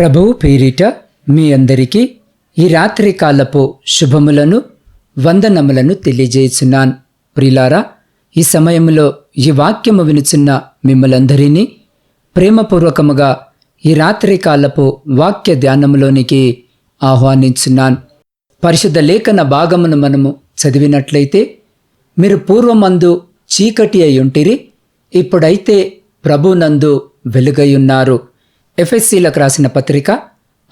ప్రభువు పేరిట మీ అందరికీ ఈ రాత్రి కాలపు శుభములను వందనములను తెలియజేస్తున్నాను ప్రిలారా ఈ సమయంలో ఈ వాక్యము వినుచున్న మిమ్మలందరినీ ప్రేమపూర్వకముగా ఈ రాత్రి కాలపు వాక్య ధ్యానములోనికి ఆహ్వానించున్నాను. పరిశుద్ధ లేఖన భాగమును మనము చదివినట్లయితే మీరు పూర్వమందు చీకటి అయి ఉంటిరి ఇప్పుడైతే ప్రభునందు వెలుగయున్నారు ఎఫ్ఎస్సీలకు రాసిన పత్రిక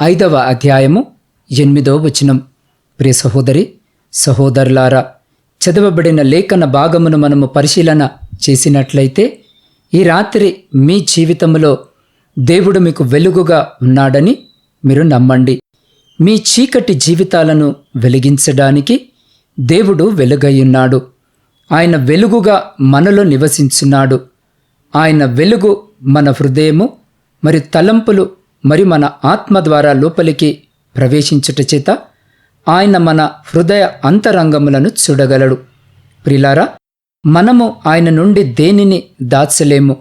ఐదవ అధ్యాయము ఎనిమిదవ వచనం. ప్రియ సహోదరి సహోదరులారా చదవబడిన లేఖన భాగమును మనము పరిశీలన చేసినట్లయితే ఈ రాత్రి మీ జీవితంలో దేవుడు మీకు వెలుగుగా ఉన్నాడని మీరు నమ్మండి. మీ చీకటి జీవితాలను వెలిగించడానికి దేవుడు వెలుగయ్యున్నాడు ఆయన వెలుగుగా మనలో నివసించున్నాడు. ఆయన వెలుగు మన హృదయము మరి తలంపులు మరి మన ఆత్మ ద్వారా లోపలికి ప్రవేశించుట చేత ఆయన మన హృదయ అంతరంగములను చూడగలడు. ప్రిలారా మనము ఆయన నుండి దేనిని దాచలేము?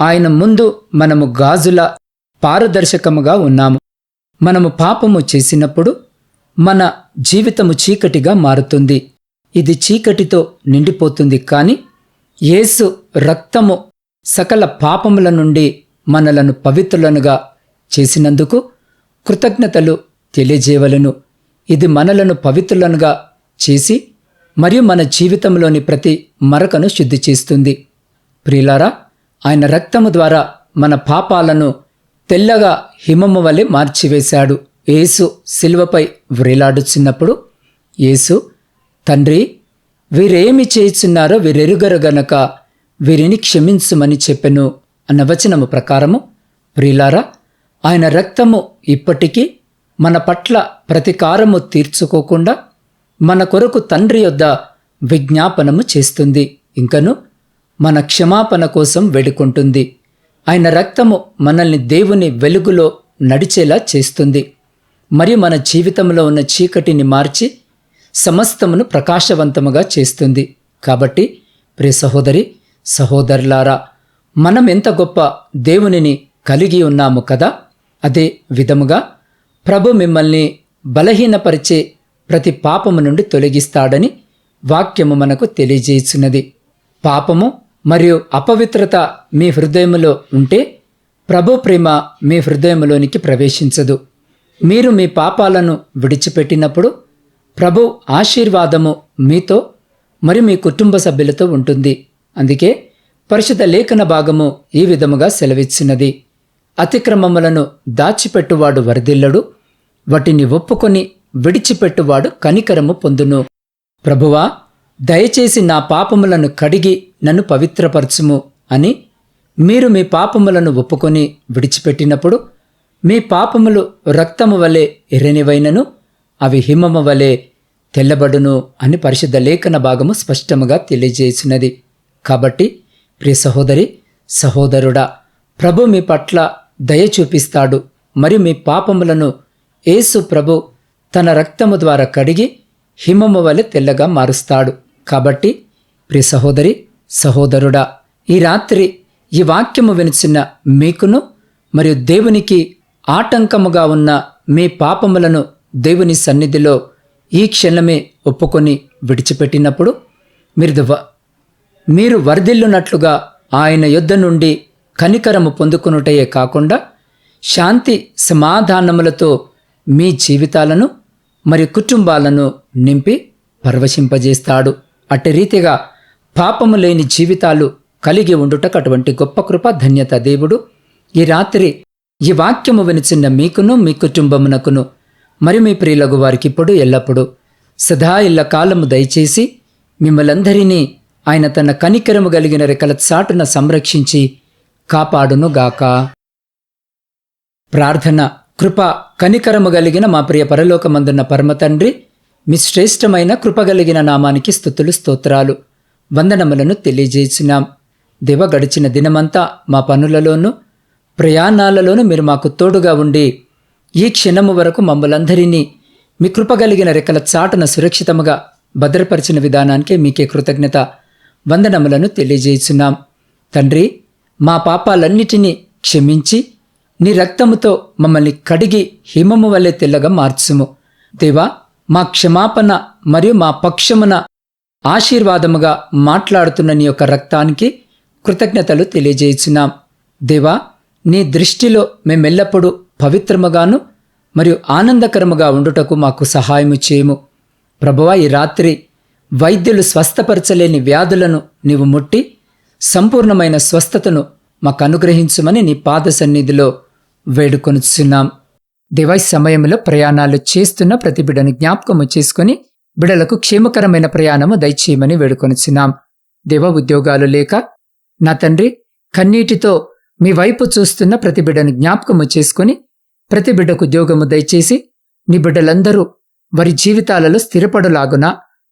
ఆయన ముందు మనము గాజుల పారదర్శకముగా ఉన్నాము. మనము పాపము చేసినప్పుడు మన జీవితము చీకటిగా మారుతుంది. ఇది చీకటితో నిండిపోతుంది కానీ యేసు రక్తము సకల పాపముల నుండి మనలను పవిత్రులనుగా చేసినందుకు కృతజ్ఞతలు తెలియజేయవలను. ఇది మనలను పవిత్రులనుగా చేసి మరియు మన జీవితంలోని ప్రతి మరకను శుద్ధి చేస్తుంది ప్రియులారా ఆయన రక్తము ద్వారా మన పాపాలను తెల్లగా హిమము వలె మార్చివేశాడు. యేసు శిల్వపై వ్రేలాడుచున్నప్పుడు యేసు తండ్రి వీరేమి చేయుచున్నారో వీరెరుగరు గనక వీరిని క్షమించుమని చెప్పెను. అన్న వచనము ప్రకారము ప్రిలారా ఆయన రక్తము ఇప్పటికీ మన పట్ల ప్రతీకారము తీర్చుకోకుండా మన కొరకు తండ్రి యొద్ద విజ్ఞాపనము చేస్తుంది. ఇంకను మన క్షమాపణ కోసం వేడుకుంటుంది. ఆయన రక్తము మనల్ని దేవుని వెలుగులో నడిచేలా చేస్తుంది. మరియు మన జీవితంలో ఉన్న చీకటిని మార్చి సమస్తమును ప్రకాశవంతముగా చేస్తుంది. కాబట్టి ప్రియ సహోదరి సహోదరులారా మనం ఎంత గొప్ప దేవునిని కలిగి ఉన్నాము కదా? అదే విధముగా ప్రభు మిమ్మల్ని బలహీనపరిచే ప్రతి పాపము నుండి తొలగిస్తాడని వాక్యము మనకు తెలియజేస్తున్నది పాపము మరియు అపవిత్రత మీ హృదయములో ఉంటే ప్రభు ప్రేమ మీ హృదయములోనికి ప్రవేశించదు. మీరు మీ పాపాలను విడిచిపెట్టినప్పుడు ప్రభు ఆశీర్వాదము మీతో మరి మీ కుటుంబ సభ్యులతో ఉంటుంది. అందుకే పరిశుద్ధ లేఖన భాగము ఈ విధముగా సెలవిచ్చినది. అతిక్రమములను దాచిపెట్టువాడు వరదిల్లడు వాటిని ఒప్పుకొని విడిచిపెట్టువాడు కనికరము పొందును. ప్రభువా దయచేసి నా పాపములను కడిగి నన్ను పవిత్రపరచుము అని మీరు మీ పాపములను ఒప్పుకొని విడిచిపెట్టినప్పుడు మీ పాపములు రక్తము వలె ఎర్రనివైనను అవి హిమము వలె తెల్లబడును అని పరిశుద్ధ లేఖన భాగము స్పష్టముగా తెలియజేసినది. కాబట్టి ప్రియ సహోదరి సహోదరుడా ప్రభు మీ పట్ల దయ చూపిస్తాడు. మరియు మీ పాపములను యేసు ప్రభు తన రక్తము ద్వారా కడిగి హిమము వలె తెల్లగా మారుస్తాడు. కాబట్టి ప్రియ సహోదరి సహోదరుడా ఈ రాత్రి ఈ వాక్యము వినిచిన మీకును మరియు దేవునికి ఆటంకముగా ఉన్న మీ పాపములను దేవుని సన్నిధిలో ఈ క్షణమే ఒప్పుకొని విడిచిపెట్టినప్పుడు మీరు మీరు వర్ధిల్లునట్లుగా ఆయన యుద్ధ నుండి కనికరము పొందుకునుటయే కాకుండా శాంతి సమాధానములతో మీ జీవితాలను మరి కుటుంబాలను నింపి పరవశింపజేస్తాడు. అట్టి రీతిగా పాపము లేని జీవితాలు కలిగి ఉండుటకు అటువంటి గొప్ప కృప ధన్యత దేవుడు. ఈ రాత్రి ఈ వాక్యము వినిచిన్న మీకును మీ కుటుంబమునకును మరి మీ ప్రియులకు వారికిప్పుడు ఎల్లప్పుడూ. సదా ఇళ్ళ కాలము దయచేసి మిమ్మలందరినీ ఆయన తన కనికరము కలిగిన రెక్కల చాటున సంరక్షించి కాపాడును గాక ప్రార్థన కృప కనికరము కలిగిన మా ప్రియ పరలోకమందున్న పరమతండ్రి మీ శ్రేష్టమైన కృపగలిగిన నామానికి స్థుతులు స్తోత్రాలు వందనములను తెలియజేసినాం. దివ గడిచిన దినమంతా మా పనులలోనూ ప్రయాణాలలోనూ మీరు మాకు తోడుగా ఉండి ఈ క్షణము వరకు మమ్మలందరినీ మీ కృపగలిగిన రెక్కల చాటున సురక్షితముగా భద్రపరిచిన విధానానికే మీకే కృతజ్ఞత. వందనములను తెలియజేస్తున్నాం తండ్రి మా పాపాలన్నిటినీ క్షమించి నీ రక్తముతో మమ్మల్ని కడిగి హిమము వలె తెల్లగా మార్చుము. దేవా మా క్షమాపణ మరియు మా పక్షమున ఆశీర్వాదముగా మాట్లాడుతున్న నీ యొక్క రక్తానికి కృతజ్ఞతలు తెలియజేయుచున్నాం. దేవా నీ దృష్టిలో మేమెల్లప్పుడూ పవిత్రముగాను మరియు ఆనందకరముగా ఉండుటకు మాకు సహాయము చేయము. ప్రభువా ఈ రాత్రి వైద్యులు స్వస్థపరచలేని వ్యాధులను నీవు ముట్టి సంపూర్ణమైన స్వస్థతను మాకు అనుగ్రహించమని నీ పాద సన్నిధిలో వేడుకొనుచున్నాం. దివై సమయంలో ప్రయాణాలు చేస్తున్న ప్రతి బిడ్డను జ్ఞాపకము చేసుకుని బిడలకు క్షేమకరమైన ప్రయాణము దయచేయమని వేడుకొనుచున్నాం. దేవ ఉద్యోగాలు లేక నా తండ్రి కన్నీటితో మీ వైపు చూస్తున్న ప్రతి బిడ్డను జ్ఞాపకము చేసుకుని ప్రతి బిడ్డకు ఉద్యోగము దయచేసి నీ బిడ్డలందరూ వారి జీవితాలలో స్థిరపడులాగునా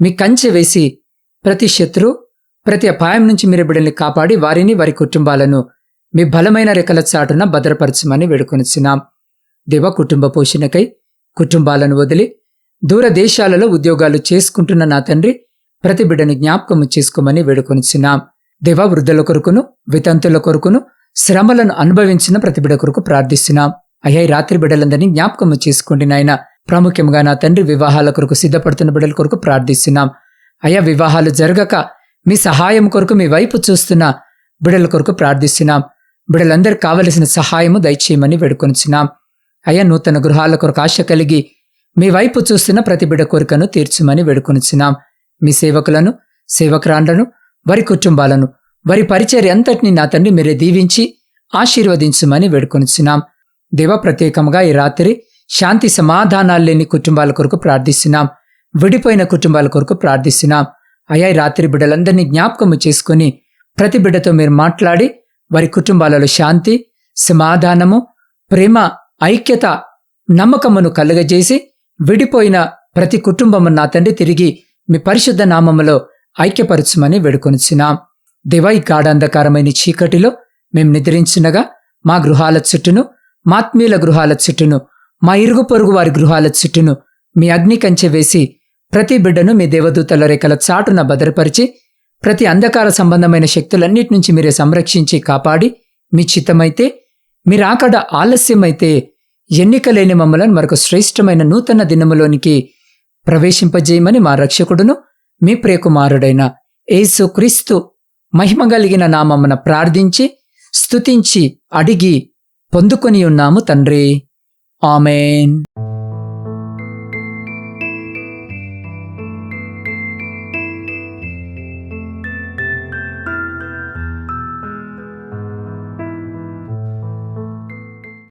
మీ కంచె వేసి ప్రతి శత్రు ప్రతి అపాయం నుంచి మీరు బిడ్డల్ని కాపాడి వారిని వారి కుటుంబాలను మీ బలమైన రెక్కల చాటున భద్రపరచమని వేడుకొనిచున్నాం. దేవ కుటుంబ పోషణకై కుటుంబాలను వదిలి దూరదేశాలలో ఉద్యోగాలు చేసుకుంటున్న నా తండ్రి ప్రతి బిడ్డను జ్ఞాపకము చేసుకోమని వేడుకొనిచున్నాం. దేవ వృద్ధుల కొరకును వితంతుల కొరకును శ్రమలను అనుభవించిన ప్రతి బిడ కొరకు ప్రార్థిస్తున్నాం. అయ్యా రాత్రి బిడ్డలందరినీ జ్ఞాపకము చేసుకోండి నాయన. ప్రాముఖ్యంగా నా తండ్రి వివాహాల కొరకు సిద్ధపడుతున్న బిడ్డల కొరకు ప్రార్థిస్తున్నాం. అయ్యా వివాహాలు జరగక మీ సహాయం కొరకు మీ వైపు చూస్తున్న బిడల కొరకు ప్రార్థిస్తున్నాం. బిడలందరికి కావలసిన సహాయము దయచేయమని వేడుకొనిచున్నాం. అయ్యా నూతన గృహాల కొరకు ఆశ కలిగి మీ వైపు చూస్తున్న ప్రతి బిడ కోరికను తీర్చుమని వేడుకొనిచున్నాం. మీ సేవకులను సేవకురాండ్లను వారి కుటుంబాలను వారి పరిచర్య అంతటిని నా తండ్రి మీరే దీవించి ఆశీర్వదించమని వేడుకొనిచున్నాం. దేవ ప్రత్యేకంగా ఈ రాత్రి శాంతి సమాధానాలు లేని కుటుంబాల కొరకు ప్రార్థిస్తున్నాం. విడిపోయిన కుటుంబాల కొరకు ప్రార్థిస్తున్నాం. అయా రాత్రి బిడ్డలందరినీ జ్ఞాపకము చేసుకుని ప్రతి బిడ్డతో మీరు మాట్లాడి వారి కుటుంబాలలో శాంతి సమాధానము ప్రేమ ఐక్యత నమ్మకమును కలుగజేసి విడిపోయిన ప్రతి కుటుంబము నా తండ్రి తిరిగి మీ పరిశుద్ధ నామములో ఐక్యపరచుమని వేడుకొనిచున్నాం. దేవా ఈ గాఢాంధకారమైన చీకటిలో మేం నిద్రించినగా మా గృహాల చుట్టూను మాత్మీయుల గృహాల చుట్టూను మా ఇరుగు పొరుగు వారి గృహాల చుట్టూను మీ అగ్ని కంచె వేసి ప్రతి బిడ్డను మీ దేవదూతల రేఖల చాటున భద్రపరిచి ప్రతి అంధకార సంబంధమైన శక్తులన్నిటి నుంచి మీరే సంరక్షించి కాపాడి మీ చిత్తమైతే మీరాకడ ఆలస్యమైతే ఎన్నికలేని మమ్మలను మరొక శ్రేష్టమైన నూతన దినములోనికి ప్రవేశింపజేయమని మా రక్షకుడును మీ ప్రియకుమారుడైన యేసు క్రీస్తు మహిమ కలిగిన నామమ్మన ప్రార్థించి స్తుతించి అడిగి పొందుకొని ఉన్నాము తండ్రి. Amen.